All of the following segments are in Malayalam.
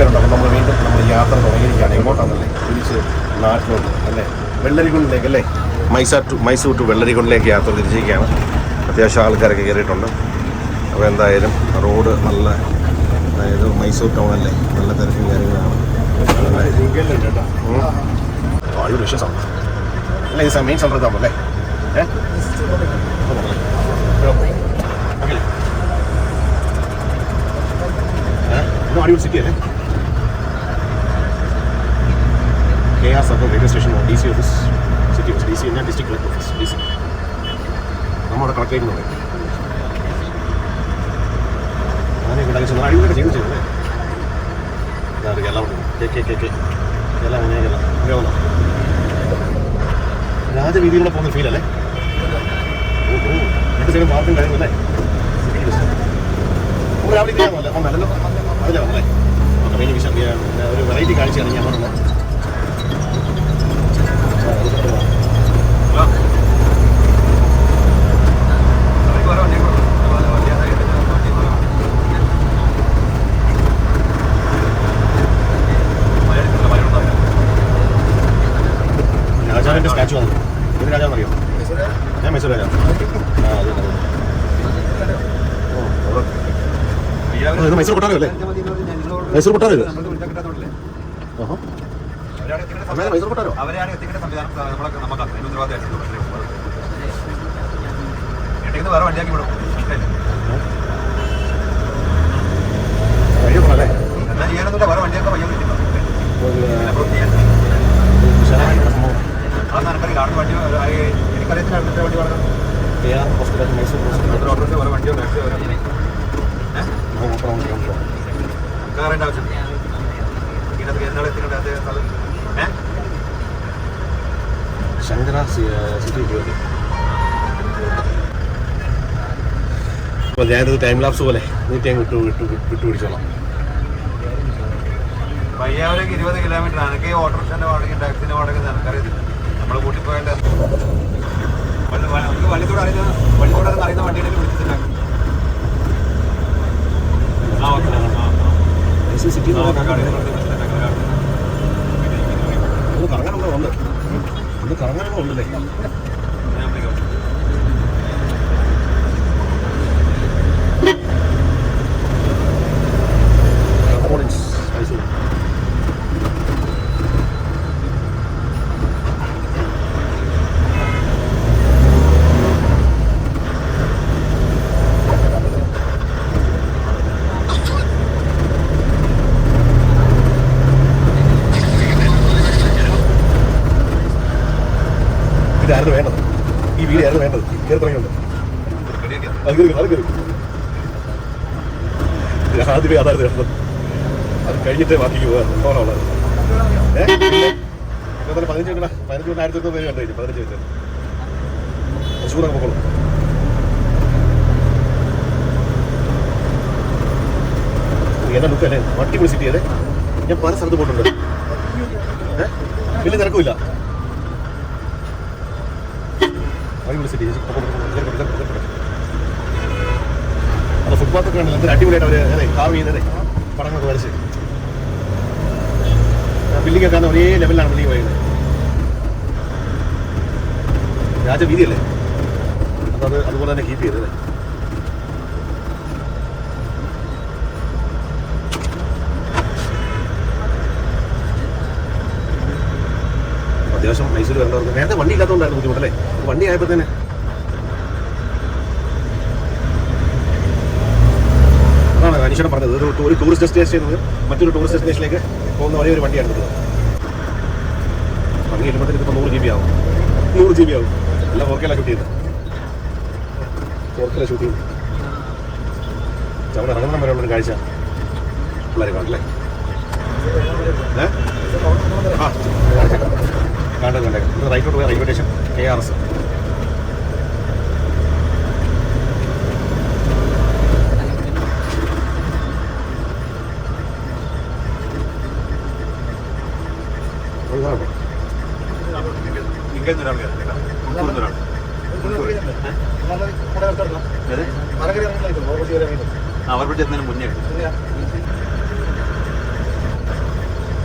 നമസ്കാരം അപ്പോൾ നമ്മൾ വീണ്ടും നമ്മൾ യാത്ര തുടങ്ങിയിരിക്കുകയാണ്. എങ്ങോട്ടാണല്ലേ? തിരിച്ച് നാട്ടിലോട്ട് അല്ലേ? വെള്ളരിക്കുണ്ടിലേക്ക് അല്ലേ? മൈസൂർ ടു മൈസൂർ ടു വെള്ളരിക്കുണ്ടിലേക്ക് യാത്ര തിരിച്ചിരിക്കുകയാണ്. അത്യാവശ്യം ആൾക്കാരൊക്കെ കയറിയിട്ടുണ്ട്. അപ്പോൾ എന്തായാലും റോഡ് നല്ല അതായത് മൈസൂർ ടൗൺ അല്ലേ? നല്ല തിരക്കും കാര്യങ്ങളാണ്. അല്ല ഇത് മെയിൻ സെന്റർ ഇതാകുമ്പോൾ അല്ലേ? ഏ? ഇത് അടിപൊളി സിറ്റി അല്ലേ? K R circle railway station D C office city office D C എന്നാൽ district collector office D C നമ്മുടെ കളക്ട് ചെയ്യുന്നുണ്ട് അങ്ങനെ ഇവിടെ ചെന്ന് അടിപൊളിയൊക്കെ ചെയ്തു ചെയ്തല്ലേ എല്ലാം ഉണ്ട് കെ കെ കെ കെ. എല്ലാം അങ്ങനെ ഉപയോഗം രാജവീതിയിലൂടെ പോകുന്ന ഓ രണ്ട് സൈഡും പാർക്കും നമ്മൾ രാവിലെ ചെയ്യാമല്ലേ അപ്പം നല്ലല്ലോ അതിലെ വന്നല്ലേ വലിയ വിഷം ഒരു വെറൈറ്റി കാഴ്ചയാണ് ഞാൻ പറഞ്ഞത് രാജാവിന്റെ സ്റ്റാച്ചു ആണ് ഏത് രാജാവ് അറിയോ ഞാൻ മൈസൂർ രാജാവ് ആ അത് ഇത് മൈസൂർ കൊട്ടാരം അല്ലേ മൈസൂർ കൊട്ടാരം ഇത് മൈസൂർ കൊട്ടാരോ? സംവിധാനം നമ്മളൊക്കെ നമുക്ക് അതിന് ഉത്തരവാദിത്തമായിട്ടുള്ളൂ എട്ടിക്കുന്ന വേറെ വണ്ടിയാക്കി വിടും. എന്താ ചെയ്യാനൊന്നുമില്ല വേറെ വണ്ടിയൊക്കെ വിശാലമായിട്ടുള്ള സംഭവം അതാണ് എനിക്കറിയില്ല അവിടെ വണ്ടി എനിക്കറിയത്തില്ല അടുത്ത വണ്ടി R hospital Mysore hospital. Autorickshaw വേറെ വണ്ടിയോ ടാക്സിയോ വേറെ നമുക്ക് കയറേണ്ട ആവശ്യം. ഇതിനകത്ത് എന്നാളെ എത്തിക്കേണ്ട അതേ ഏഹ് ശങ്കര സിറ്റി ജോലി അപ്പോൾ ഞാനിത് ടൈം ലാപ്സ് പോലെ അങ്ങ് വിട്ടു വിട്ടു വിട്ടു പിടിച്ചോളാം. പയ്യാവരേക്ക് ഇരുപത് കിലോമീറ്റർ എനിക്ക് ഈ ഓട്ടോറിക്ഷന്റെ വാടക ടാക്സിന്റെ വാടക എനിക്കറിയത്തില്ല നമ്മൾ കൂട്ടി പോയിട്ട് നമുക്ക് വള്ളിത്തോട് അറിയുന്ന വള്ളിത്തോട് അറിയുന്ന വണ്ടിയുടെ വിളിച്ചിട്ടില്ല ഓക്കെ. ആ ഓക്കെ കാണിച്ചു മനസ്സിലാക്കാം ഒന്ന് കറങ്ങാനുള്ള ഉണ്ട് ഒന്ന് കറങ്ങാനുള്ള ഉണ്ടല്ലേ ഞാൻ വിളിക്കാം കമ്പോണൻസ് മൈസൂർ ഇതായിരുന്നു വേണ്ടത്? ഈ വീടായിരുന്നു വേണ്ടത്? കയറി തുടങ്ങിയുണ്ട്. അത് ആദ്യമേ അത് കഴിഞ്ഞിട്ടേ ബാക്കി ഏഹ് പതിനഞ്ച് പതിനഞ്ച് കണ്ടു കഴിഞ്ഞു പതിനഞ്ച് മിനിറ്റ് തൃശ്ശൂർ പൊക്കോളും. എന്നാ ലുക്ക് അല്ലേ? ഞാൻ പല സ്ഥലത്ത് പോയിട്ടുണ്ട്. വലിയ തിരക്കുമില്ല. അത് ഫുട്പാത്തൊക്കെ ഉണ്ടല്ലോ എന്തൊരു അടിപൊളിയായിട്ട് അവർ അതെ കാവ് വരച്ച്. ബിൽഡിംഗ് ഒക്കെ ഒരേ ലെവലിലാണ് ബിൽഡിംഗ് വയ്ക്കുന്നത് രാജവീതിയല്ലേ അതത് അതുപോലെ തന്നെ കീപ്പ് ചെയ്തത് അത്യാവശ്യം മൈസൂർ വരേണ്ടവർക്ക് നേരത്തെ വണ്ടി ഇല്ലാത്തതുകൊണ്ടാണ് ബുദ്ധിമുട്ടല്ലേ? വണ്ടി ആയപ്പോഴത്തേന് അതാണ് അനീഷണം പറഞ്ഞത്. ഒരു ഒരു ടൂറിസ്റ്റ് ഡെസ്റ്റിനേഷൻ മറ്റൊരു ടൂറിസ്റ്റ് ഡെസ്റ്റിനേഷനിലേക്ക് പോകുന്ന ഒരേ ഒരു വണ്ടിയാണ് ഇത്. വണ്ടി വരുമ്പോഴത്തേക്ക് ഇപ്പോൾ നൂറ് ജി ബി ആവും. നൂറ് ജി ബി ആവും. എല്ലാം ഫോർക്കല ഷൂട്ട് ചെയ്ത് ഫോർക്കല ഷൂട്ട് ചെയ്ത് അവിടെ ഇറങ്ങുന്ന വരെ ഉള്ളൊരു കാഴ്ച. പിള്ളേരെ കാണല്ലേ ഏ? ആ കണ്ടേക്കാം ഇത് റൈറ്റോട്ട് പോയ railway station K R S എല്ലാവരും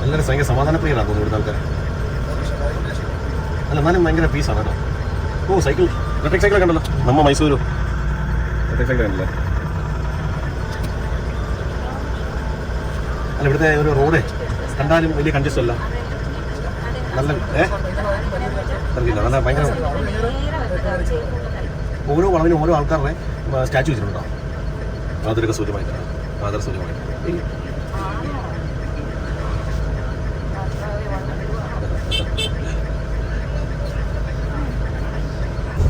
സമാധാനപ്രിയരാണ് ഭയങ്കര സമാധാനപ്രിയനാണ് തോന്നുന്നു ഇവിടുത്തെ ആൾക്കാർ അല്ല എന്നാലും ഭയങ്കര പീസാണ് കേട്ടോ. ഓ സൈക്കിൾ ഇലക്ട്രിക് സൈക്കിൾ കണ്ടല്ലോ. നമ്മ മൈസൂരു. ഇലക്ട്രിക് സൈക്കിൾ കണ്ടല്ലേ. അല്ല ഇവിടുത്തെ ഒരു റോഡ് കണ്ടാലും വലിയ കണ്ടീഷൻ അല്ല. നല്ല ഏഹ് നല്ല ഭയങ്കര ഓരോ വളവിലും ഓരോ ആൾക്കാരുടെ സ്റ്റാച്ചു വെച്ചിട്ടുണ്ടോ ആദരക സൂര്യമായിട്ടാണ് ആദര സൂര്യമായി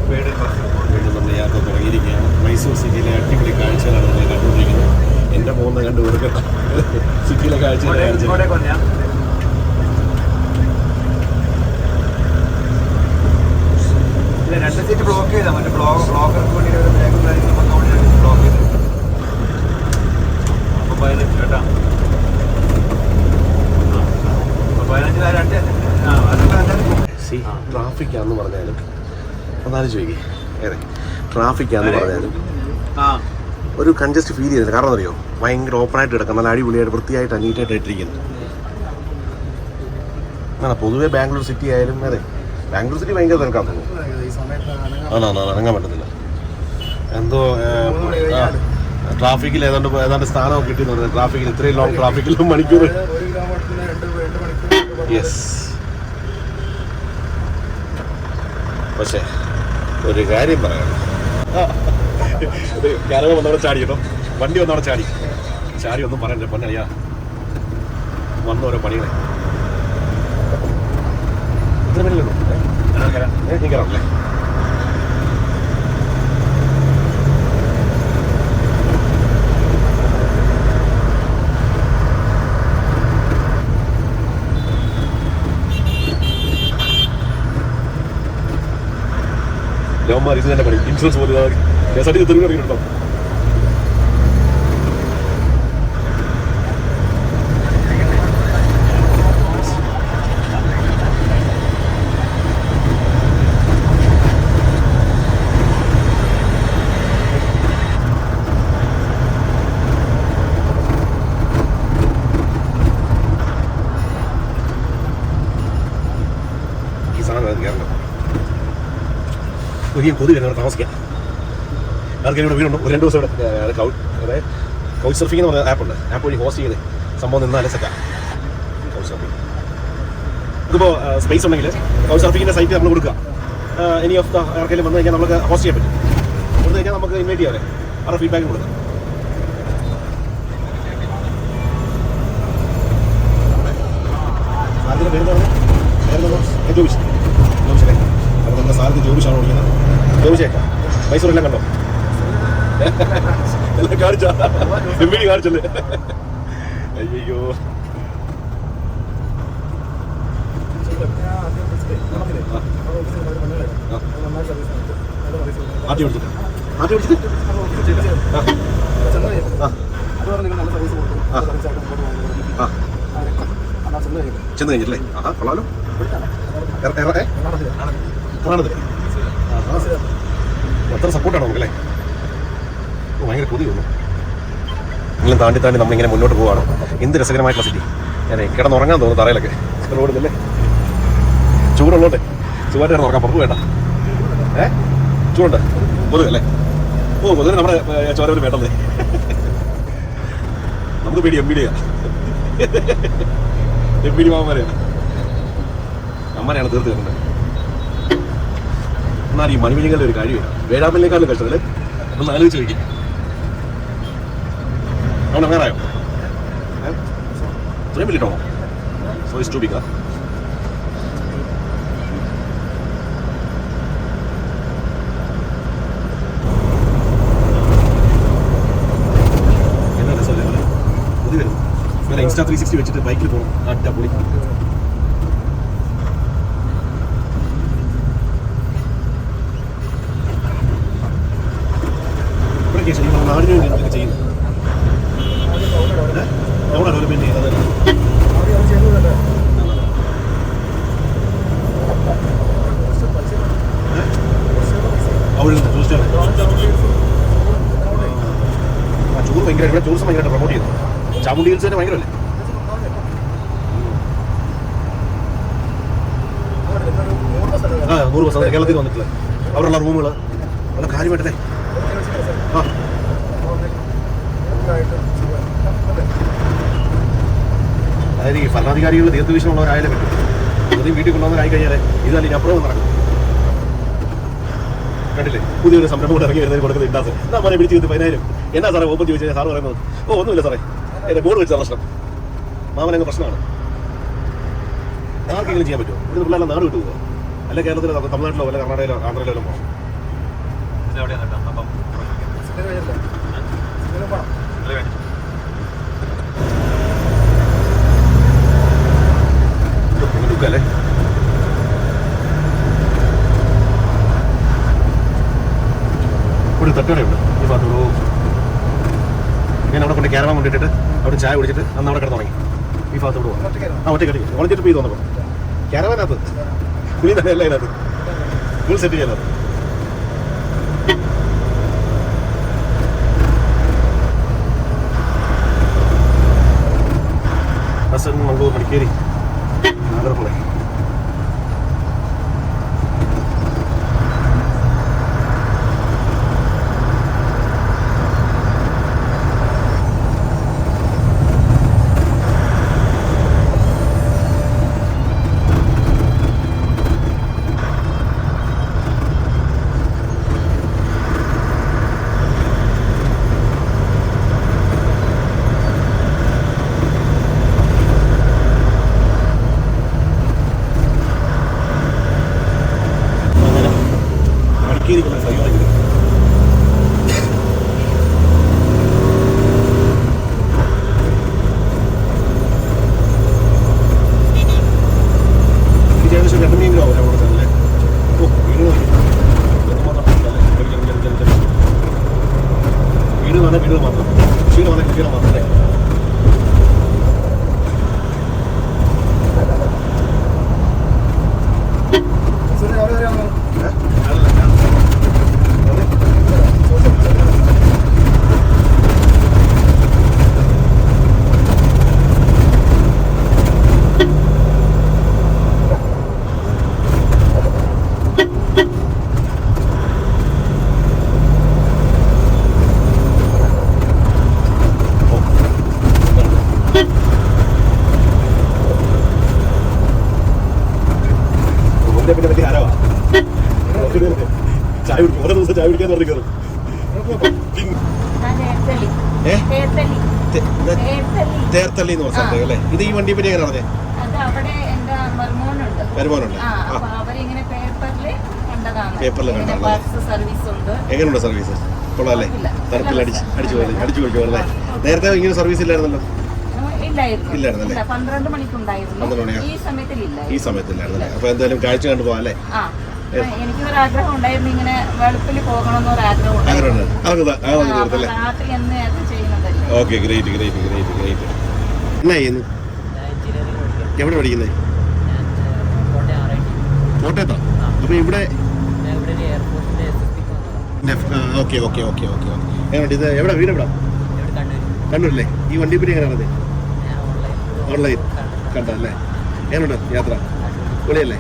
പേടിൽ ബസ് വീണ്ടും നമ്മൾ യാത്ര തുടങ്ങിയിരിക്കുകയാണ് മൈസൂർ സിറ്റിയിലെ അടിപൊളി കാഴ്ചകളാണ് നമ്മൾ കണ്ടുകൊണ്ടിരിക്കുന്നത് എന്റെ കണ്ടു കൊടുക്കട്ടെ സിറ്റിയിലെ കാഴ്ച. രണ്ട് സീറ്റ് ബ്ലോക്ക് മറ്റേ ബ്ലോക്ക് ബ്ലോക്കർക്ക് വേണ്ടി ഒരു ബാക്കും കാര്യങ്ങളും വന്ന വേണ്ടി ബ്ലോക്ക് ചെയ്തു. അപ്പൊ പതിനഞ്ച് കേട്ടാ. അപ്പൊ പതിനഞ്ച് രണ്ട്. ആ അതൊക്കെ എന്തായാലും സി ട്രാഫിക്കാന്ന് പറഞ്ഞാലും ഒന്നാലും ചോദിക്കേ ഏറെ ട്രാഫിക്കാന്ന് പറഞ്ഞാലും ആ. ഒരു കൺജസ്റ്റ് ഫീൽ ചെയ്തിട്ട് കാരണം അറിയോ? ഭയങ്കര ഓപ്പണായിട്ട് കിടക്കാം നല്ല അടിപൊളിയായിട്ട് വൃത്തിയായിട്ട് അനീറ്റായിട്ട് ഇട്ടിരിക്കുന്നു. അങ്ങനെ പൊതുവേ ബാംഗ്ലൂർ സിറ്റി ആയാലും അതെ. ബാംഗ്ലൂർ സിറ്റി ഭയങ്കര തിരക്കാന്ന് തോന്നുന്നു ആണോ ഇറങ്ങാൻ പറ്റത്തില്ല. എന്തോ ട്രാഫിക്കിൽ ഏതാണ്ട് ഏതാണ്ട് സ്ഥാനമൊക്കെ കിട്ടിയെന്ന് ട്രാഫിക്കിൽ ഇത്രയും ലോങ് ട്രാഫിക്കിൽ മണിക്കൂർ. യെസ് പക്ഷേ ഒരു കാര്യം പറയാം. കരവ് വന്നവിടെ ചാടി കേട്ടോ വണ്ടി വന്നവിടെ ചാടി. ചാടി ഒന്നും പറയണ്ടേ. പൊന്നറിയാ വന്ന ഓരോ പണികളെ. ഇത്ര നീ കയറാമല്ലേ ലോന്മാർ ഇത് തന്നെ പണി. ഇൻഷുറൻസ് പോലെ കെ എസ് ആർ ടി തെരുവ് കിടക്കുന്നുണ്ടോ ഈ സാധനം അത് കയറണം വലിയ കൊതി വരുന്നവർ താമസിക്കാം. ആർക്കെങ്കിലും ഇവിടെ വീടുണ്ടോ. ഒരു രണ്ട് ദിവസം ഇവിടെ അതായത് കൗച്ച് സർഫിംഗ് എന്ന് പറഞ്ഞ ആപ്പുണ്ട് ആപ്പ് വഴി ഹോസ്റ്റ് ചെയ്ത് സംഭവം നിന്നാലേ സെറ്റാ കൗച്ച് സർഫിംഗ് ഇതിപ്പോൾ സ്പേസ് ഉണ്ടെങ്കിൽ കൗച്ച് സർഫിങ്ങിന്റെ സൈറ്റ് നമ്മൾ കൊടുക്കുക എനി ഓഫ് ദ ആർക്കെങ്കിലും വന്നു കഴിഞ്ഞാൽ നമുക്ക് ഹോസ്റ്റ് ചെയ്യാൻ പറ്റും. കൊടുത്തു കഴിഞ്ഞാൽ നമുക്ക് ഇൻവൈറ്റ് ചെയ്യാം അവരെ. ഫീഡ്ബാക്ക് കൊടുക്കാം. സാറിന്റെ ജോബിഷ് ജോബിഷല്ലേ അപ്പോൾ നമ്മുടെ സാറിന് ജോബിഷാണ് വിളിക്കുന്നത്? ജോബിഷേ മൈസൂരെല്ലാം കണ്ടോ? അയ്യോ ആ ആ ആ ചെന്ന് കഴിഞ്ഞില്ലേ ആഹാ കൊള്ളാലോ എത്ര സപ്പോർട്ടാണ് നമുക്കല്ലേ ഓ, ഭയങ്കര കൊതി തോന്നും. എല്ലാം താണ്ടി താണ്ടി നമ്മളിങ്ങനെ മുന്നോട്ട് പോവാണ്. എന്ത് രസകരമായിട്ടുള്ള സിറ്റി ഞാൻ കിടന്നുറങ്ങാൻ തോന്നുന്നു തറയിലൊക്കെ. റോഡിലല്ലേ ചൂടുള്ളോട്ടെ ചുവട്ട് കിടന്ന് ഉറങ്ങാൻ. പുറത്ത് വേണ്ട ഏ? ചൂടുണ്ട്. കൊതുക് അല്ലേ? ഓ കൊതുക് നമ്മുടെ ചോരവർ വേണ്ടല്ലേ നമുക്ക് പേടി എം പിടിയാ എം പിടി മാമന്മാരെയാണ് അമ്മനെയാണ് തീർത്ത് തരുന്നത് എന്നാൽ ഈ മണിമണികളുടെ ഒരു കാര്യമില്ല. വേഴാമ്പലിനേക്കാളും കഷ്ടത്തിൽ ഒന്ന് ആലോചിച്ച് നോക്കി അവിടെ no, ഇത്രയും വലിയ ടോണോ സോ ഇസ് ടു ബിഗ് എന്നാ രസമല്ലേ പോലെ പുതിയ വരുന്നു ഇന്നലെ ഇൻസ്റ്റാ ത്രീ സിക്സ്റ്റി വെച്ചിട്ട് ബൈക്കിൽ പോകണം അടിപൊളി നാടിനു വേണ്ടി എന്തൊക്കെ ചെയ്യുന്നത് ഒരു മിനി അത് അവിടെ ചോദിച്ചാൽ ഭയങ്കര പ്രൊമോട്ട് ചെയ്തു ചാമുണ്ടി ഹിൽസ് തന്നെ ഭയങ്കരമല്ലേ? നൂറ് കേരളത്തിൽ വന്നു ദീർഘവീക്ഷണമുള്ളവരായാലേ പറ്റും. അത് വീട്ടിൽ കൊണ്ടുവന്നവരായി കഴിഞ്ഞാൽ ഇതല്ല ഇനി അപ്പുറം നടക്കും. കണ്ടില്ലേ? പുതിയൊരു സംരംഭം കൂടെ ഇറങ്ങി വരുന്നതിന് കൊടുക്കുന്നത് ഇണ്ടാസ് എന്നാ മോനെ പിടിച്ച് ചെയ്ത് പതിനായിരം. എന്നാ സാറേ ഓപ്പൺ ചോദിച്ചാൽ സാറ് പറയുന്നത്? ഓ ഒന്നുമില്ല സാറേ. എന്റെ ബോർഡ് വെച്ച പ്രശ്നം. മാമനങ്ങ് പ്രശ്നമാണ്. ആർക്കെങ്കിലും ചെയ്യാൻ പറ്റുമോ? ഇവിടെ പിള്ളേരെ നാട് വിട്ടു പോകുക അല്ല കേരളത്തിലോ തമിഴ്നാട്ടിലോ അല്ല കർണാടകയിലോ ആന്ധ്രയിലോ പോകാം ഇതെവിടെയാണ് കേട്ടോ അപ്പം വേണം. അല്ലേ ഒരു തട്ടുകടയുണ്ട് ഈ ഭാഗത്തൊരു ഞാൻ അവിടെ കൊണ്ട് കേരളം കൊണ്ടിട്ടിട്ട് അവിടെ ചായ കുടിച്ചിട്ട് അന്ന് അവിടെ കിടന്നു തുടങ്ങി ഈ ഭാഗത്തോട് ആ ഒറ്റ കടി വളഞ്ഞിട്ട് പോയി തോന്നപ്പോൾ ക്യാരവാനകത്ത് കുളി തന്നെ അല്ല അതിനകത്ത് ഫുൾ സെറ്റ് ചെയ്യാനത് ഹസൻ മംഗളൂർ മടിക്കേരി ನಾಗರಹೊಳೆ 别动了，别动了，ചായ കുടിക്കും. ഓരോ ദിവസം ചായ കുടിക്കാൻ പറഞ്ഞു കയറും. തേർത്തള്ളി എന്ന് പറഞ്ഞ സ്ഥലത്തേക്ക് അല്ലേ? ഇത് ഈ വണ്ടിയെ പറ്റി എങ്ങനെ പറഞ്ഞേ. വരുമാനമുണ്ട് സർവീസ് ഉണ്ട്. എങ്ങനെയുണ്ട് സർവീസ് കൊള്ളാല്ലേ. തരത്തിൽ അടിച്ച് അടിച്ചു. പോയി അടിച്ചു അല്ലേ നേരത്തെ ഇങ്ങനെ സർവീസ് ഇല്ലായിരുന്നല്ലോ. ഇല്ലായിരുന്നല്ലേ? ഇല്ല, പന്ത്രണ്ട് മണിക്കുണ്ടായിരുന്നു. ഈ സമയത്തില്ലായിരുന്നല്ലേ? അപ്പൊ എന്തായാലും കാഴ്ച കണ്ടു പോകാം അല്ലേ? ഉണ്ടായിരുന്നു ഇങ്ങനെ വെളുപ്പിൽ ഉണ്ടായിരുന്നു. രാത്രി എന്ന് അത് ചെയ്യുന്നതല്ലേ. Okay great great great great. എന്നാ ചെയ്യുന്നു? എവിടെ പഠിക്കുന്നത് കോട്ടയത്തോ? അപ്പൊ ഇവിടെ ഓക്കെ ഓക്കെ ഓക്കെ ഓക്കെ എങ്ങനെയുണ്ട്? ഇത് എവിടെ? വീട് എവിടെ? കണ്ണൂരല്ലേ ഈ വണ്ടി പിന്നെ എങ്ങനെ പറഞ്ഞത് ഓൺലൈൻ കണ്ടല്ലേ എങ്ങനെയുണ്ട്? യാത്ര? പൊളിയല്ലേ?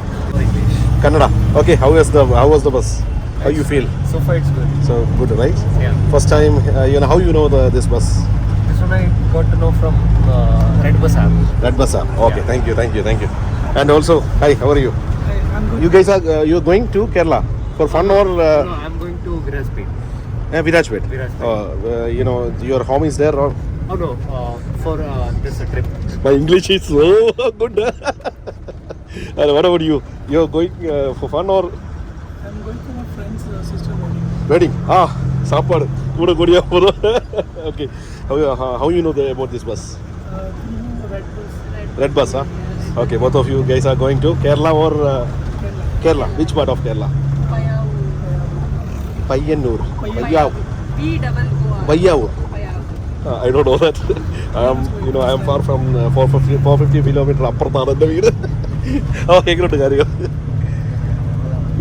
Kannada. Okay, how was the how was the bus? How you feel? So far, it's good. So good, right? Yeah. First time, uh, you know how you know the this bus? This one I got to know from uh, Red Bus app. Red bus app. Okay, Yeah. thank you, thank you, thank you. And also, hi, how are you? I, I'm good. You guys are uh, you are going to Kerala for fun or uh, no, I'm going to Virajpet. Yeah, Virajpet? Virajpet. Uh, oh, uh, you know your home is there or? Oh no, uh, for uh, this trip. My English is so good. and what about you? you are going uh, for fun or I'm going for my friend's uh, sister wedding. Wedding? Ah, சாப்பாடு கூட கூடிய போதும் okay how you know about this bus red bus ah okay both of you guys are going to Kerala or Kerala which part of Kerala Payyanur Payyavoor Payyavoor I don't know that I am you know I am far from four fifty four fifty kilometre அப்புறத்தான் அந்த வீடு am far from 450, 450 കിലോമീറ്റർ അപ്പുറത്താണ് എന്റെ വീട് ഓ എങ്ങനെയുണ്ട് കാര്യം.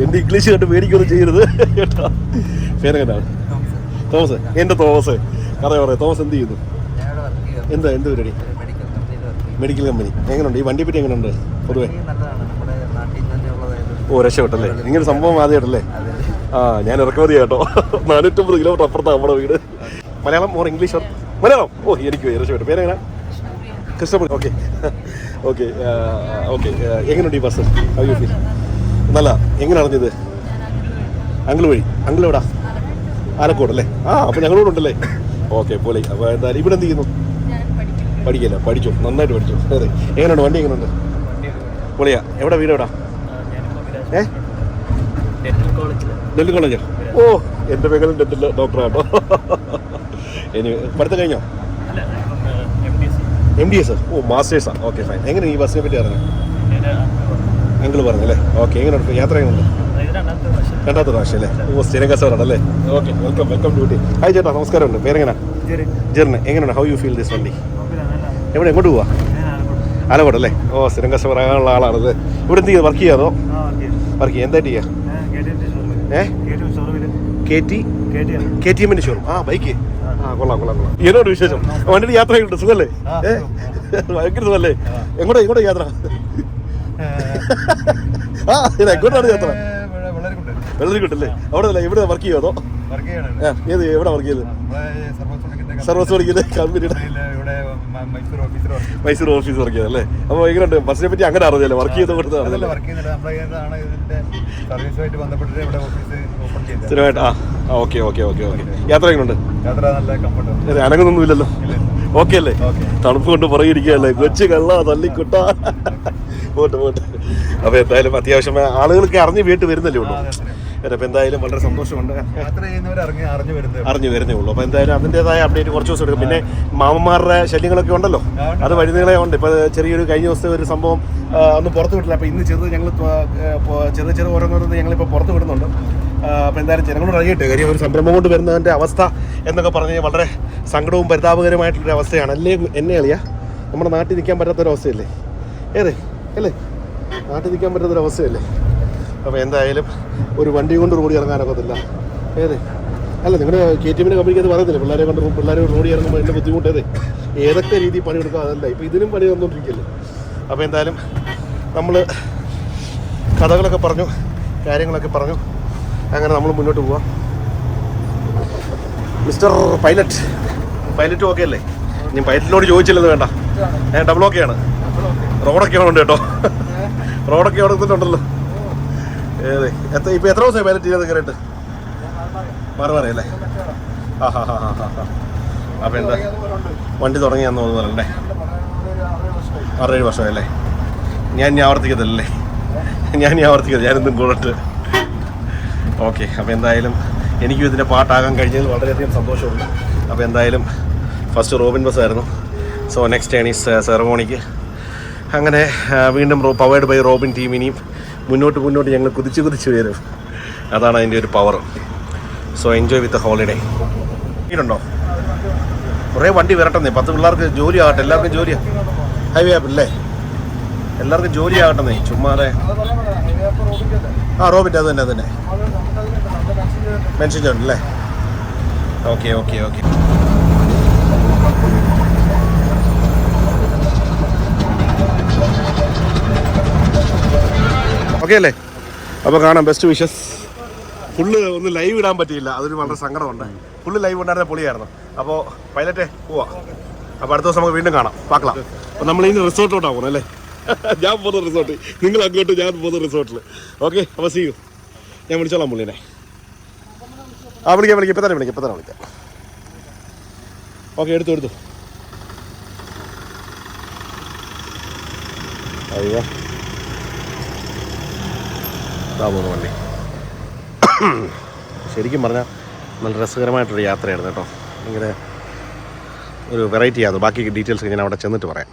എന്റെ ഇംഗ്ലീഷ് കണ്ട് പേടിക്കൊന്നും ചെയ്യരുത് കേട്ടോ. പേരെങ്ങനെയാണ് തോമസ് എന്റെ തോമസ്. കഥ പറയാം തോമസ് എന്ത് ചെയ്യുന്നു? എന്താ എന്ത് പരിപാടി? Medical company. എങ്ങനെയുണ്ട് ഈ വണ്ടിയെ പറ്റി എങ്ങനെയുണ്ട് പൊതുവേ. ഓ രക്ഷപ്പെട്ടല്ലേ? ഇങ്ങനെ സംഭവം ആദ്യമായിട്ടല്ലേ? ആ ഞാൻ ഇറക്കുമതി കേട്ടോ. നാനൂറ്റമ്പത് കിലോമീറ്റർ അപ്പുറത്താണ് നമ്മുടെ വീട്. Malayalam or English Malayalam? ഓ എനിക്ക് രക്ഷപ്പെട്ടു. പേരെങ്ങനെ കൃഷ്ണപുരി ഓക്കെ ഓക്കെ ഓക്കെ എങ്ങനെയുണ്ട് ഈ ബസ് ഹൗ യു ഫീൽ നല്ല. എങ്ങനെ അറിഞ്ഞത് അങ്കിൾ വഴി. അങ്കിൾ എവിടാ? ആലക്കോട് അല്ലേ? ആ അപ്പോൾ ഞങ്ങളോട് ഉണ്ടല്ലേ? ഓക്കെ പോലെ അപ്പോൾ എന്തായാലും ഇവിടെ എന്ത് ചെയ്യുന്നു? പഠിക്കല്ല? പഠിച്ചു. നന്നായിട്ട് പഠിച്ചു. അതെ. എങ്ങനെയുണ്ട്? വണ്ടി എങ്ങനെയുണ്ട് പൊളിയാ എവിടെ വീട് എവിടാ? ഏ? ഡെന്റൽ കോളേജോ? ഓ എന്റെ മകളും ഡെന്റൽ ഡോക്ടറാട്ടോ ഇനി പഠിത്തം കഴിഞ്ഞോ? എം ഡി എസ് ഓ മാസ്റ്റേഴ്സാണ് ഓക്കെ ഫൈൻ എങ്ങനെ ഈ ബസ്സിനെ പറ്റി അറിഞ്ഞത് അങ്കിൾ പറഞ്ഞല്ലേ ഓക്കെ എങ്ങനെയുണ്ട് യാത്ര എങ്ങനെയുണ്ട് രണ്ടാമത്തെ പ്രാവശ്യം. അല്ലേ? ഓ സ്ഥിരം കസവറാണല്ലേ okay welcome welcome duty hi ചേട്ടാ നമസ്കാരം ഉണ്ട് പേരെങ്ങനെ ജെറിന്. എങ്ങനെയാണ് ഹൗ യു ഫീൽ ദിസ് വണ്ടി? എവിടെ? എങ്ങോട്ട് പോവാ? ആലക്കോട്. അല്ലേ? ഓ സ്ഥിരം കസ്റ്റമറാകാനുള്ള ആളാണത്. ഇവിടെ എന്ത് ചെയ്യുക വർക്ക് ചെയ്യാതോ വർക്ക് ചെയ്യാം. എന്തായിട്ട് ചെയ്യാ. ഏ? കെ ടി കെ ടി എമ്മിന്റെ ഷോറൂം ആ ബൈക്ക് കൊള്ളാം കൊള്ളാം കൊള്ളാം. എന്നോട് വിശേഷം? വണ്ടിയുടെ യാത്രയുണ്ട് സുഖല്ലേ? ഭയങ്കര സുഖല്ലേ? എങ്ങോട്ടാ എങ്ങോട്ടാ യാത്ര? ആ ഇത് എങ്ങോട്ടാണ് യാത്ര? വെള്ളരിക്കുട്ടല്ലേ അവിടെ അല്ല ഇവിടെ വർക്ക് ചെയ്യുമോ ഏത് എവിടെ വർക്ക് ചെയ്ത് സർവീസ് പഠിക്കുന്നത് കമ്പനിയുടെ മൈസൂർ ഓഫീസ് വർക്ക് ചെയ്തല്ലേ അപ്പോൾ എങ്ങനെയുണ്ട് ബസ്സിനെ പറ്റി അങ്ങനെ അറിഞ്ഞല്ലേ? വർക്ക് ചെയ്ത് കൊടുത്തത് സ്ഥിരമായിട്ട് ആ. Okay okay okay. ഓക്കെ യാത്ര എങ്ങനെയുണ്ട് അനങ്ങുന്നൊന്നുമില്ലല്ലോ. ഓക്കെ അല്ലേ? തണുപ്പ് കൊണ്ട് പുറകിരിക്കുകയല്ലേ കൊച്ചു കള്ള തള്ളിക്കുട്ട പോട്ടെ പോട്ടെ. അപ്പൊ എന്തായാലും അത്യാവശ്യം ആളുകൾക്ക് അറിഞ്ഞ് വീട്ടിൽ വരുന്നല്ലേ ഉള്ളൂ. അപ്പോൾ എന്തായാലും വളരെ സന്തോഷമുണ്ട്. യാത്ര ചെയ്യുന്നവർ അറിഞ്ഞ് അറിഞ്ഞു വരുന്നത് അറിഞ്ഞു വരുന്നേ ഉള്ളൂ. അപ്പോൾ എന്തായാലും അതിന്റെതായ അപ്ഡേറ്റ് കുറച്ച് ദിവസം എടുക്കും. പിന്നെ മാമന്മാരുടെ ശല്യങ്ങളൊക്കെ ഉണ്ടല്ലോ? അത് വഴിനീളെ ഉണ്ട്. ഇപ്പോൾ ചെറിയൊരു കഴിഞ്ഞ ദിവസത്തെ ഒരു സംഭവം ഒന്ന് പുറത്തു പുറത്ത് വിട്ടില്ല. അപ്പോൾ ഇന്ന് ചെറുത് ഞങ്ങൾ ചെറു ചെറു ഓരോന്നോരോന്ന് ഞങ്ങളിപ്പോൾ പുറത്ത് വിടുന്നുണ്ട്. അപ്പോൾ എന്തായാലും ജനങ്ങളോട് അറിയട്ടെ. കാര്യം ഒരു സംരംഭം കൊണ്ട് വരുന്നതിന്റെ അവസ്ഥ എന്നൊക്കെ പറഞ്ഞു വളരെ സങ്കടവും പരിതാപകരമായിട്ടുള്ളൊരു അവസ്ഥയാണ്. അല്ലേ എന്നെ അളിയാ? നമ്മുടെ നാട്ടിൽ നിൽക്കാൻ പറ്റാത്തൊരവസ്ഥയല്ലേ? ഏതെ? അല്ലേ? നാട്ടിൽ നിൽക്കാൻ പറ്റാത്തൊരവസ്ഥയല്ലേ? അപ്പോൾ എന്തായാലും ഒരു വണ്ടി കൊണ്ട് റോഡിൽ ഇറങ്ങാനൊക്കത്തില്ല ഏത്? അല്ല നിങ്ങളുടെ കെ ടി എമ്മിന്റെ കമ്പനിക്ക് അത് പറയുന്നില്ല പിള്ളേരെ കൊണ്ട് പിള്ളേരെ റോഡിൽ ഇറങ്ങുമ്പോൾ എന്റെ ബുദ്ധിമുട്ട്? ഏതെ? ഏതൊക്കെ രീതിയിൽ പണിയെടുക്കുക അതല്ല ഇപ്പോൾ ഇതിനും പണി തന്നുകൊണ്ടിരിക്കില്ലേ അപ്പോൾ എന്തായാലും നമ്മൾ കഥകളൊക്കെ പറഞ്ഞു കാര്യങ്ങളൊക്കെ പറഞ്ഞു. അങ്ങനെ നമ്മൾ മുന്നോട്ട് പോവാം. Mister pilot. പൈലറ്റും ഓക്കെ അല്ലേ? ഞാൻ പൈലറ്റിനോട് ചോദിച്ചില്ലെന്ന് വേണ്ട. ഞാൻ ഡബിൾ ഓക്കെയാണ് റോഡൊക്കെ ഉണ്ട് കേട്ടോ. റോഡൊക്കെ അവിടെ ഏതെ? എത്ര ഇപ്പം എത്ര ദിവസമായി പൈലറ്റ് ചെയ്ത് കയറിയിട്ട് മാറി അല്ലേ? ആ ഹാ ഹാ ഹാ ഹാ ഹാ. അപ്പം എന്താ? വണ്ടി തുടങ്ങിയാന്ന് തോന്നുന്നല്ലേ ആറേഴ് വർഷമല്ലേ ഞാൻ ഇനി ആവർത്തിക്കത്തില്ലല്ലേ? ഞാൻ ഇനി ആവർത്തിക്കത്തില്ല. ഞാനെന്തും കൂടട്ട് ഓക്കെ അപ്പോൾ എന്തായാലും എനിക്കും ഇതിന്റെ പാട്ടാകാൻ കഴിഞ്ഞതിൽ വളരെയധികം സന്തോഷമുണ്ട്. അപ്പോൾ എന്തായാലും ഫസ്റ്റ് റോബിൻ ബസ് ആയിരുന്നു സോ നെക്സ്റ്റ് ടേണീസ് സെറമോണിക്ക് അങ്ങനെ വീണ്ടും റോ പവേഡ് ബൈ റോബിൻ ടീം ഇനിയും മുന്നോട്ട് മുന്നോട്ട് ഞങ്ങൾ കുതിച്ച് കുതിച്ച് വരും. അതാണ് അതിന്റെ ഒരു power so enjoy with holiday വീടുണ്ടോ കുറേ വണ്ടി വരട്ടെന്നേ. പത്ത് പിള്ളേർക്ക് ജോലി ആകട്ടെ. എല്ലാവർക്കും ജോലി ഹൈവേ ആപ്പില്ലേ എല്ലാവർക്കും ജോലി ആകട്ടെന്നേ. ചുമ്മാതെ. ആ റോബിന്റെ അത് തന്നെ അത് തന്നെ. മെൻഷൻ ചെയ്യണ്ടല്ലേ ഓക്കെ ഓക്കെ ഓക്കെ ഓക്കെ അല്ലേ? അപ്പോൾ കാണാം. ബെസ്റ്റ് വിഷസ് ഫുള്ള് ഒന്ന് ലൈവ് ഇടാൻ പറ്റിയില്ല. അതൊരു വളരെ സങ്കടമുണ്ട്. ഫുള്ള് ലൈവ് ഉണ്ടായിരുന്ന പൊളിയായിരുന്നു അപ്പോൾ പൈലറ്റേ പോവാ. അപ്പോൾ അടുത്ത ദിവസം നമുക്ക് വീണ്ടും കാണാം. പാക്കളാം അപ്പോൾ നമ്മൾ ഇനി റിസോർട്ടോട്ടാണ് പോകുന്നത് അല്ലേ? ഞാൻ പോകുന്ന റിസോർട്ടിൽ നിങ്ങൾ അങ്ങോട്ട് ഞാൻ പോകുന്ന റിസോർട്ടിൽ ഓക്കെ അപ്പോൾ സീ യു ഞാൻ വിളിച്ചോളാം പുള്ളിനെ. ആ വിളിക്കാം വിളിക്കാം. ഇപ്പം തന്നെ വിളിക്കാം ഇപ്പം തന്നെ വിളിക്കാം. ഓക്കെ എടുത്തു എടുത്തു. അയ്യോ. ഇതാ പോകുന്നു വണ്ടി. ശരിക്കും പറഞ്ഞാൽ നല്ല രസകരമായിട്ടൊരു യാത്രയായിരുന്നു കേട്ടോ. ഇങ്ങനെ ഒരു വെറൈറ്റി ആയിരുന്നു. ബാക്കി ഡീറ്റെയിൽസ് ഞാൻ അവിടെ ചെന്നിട്ട് പറയാം.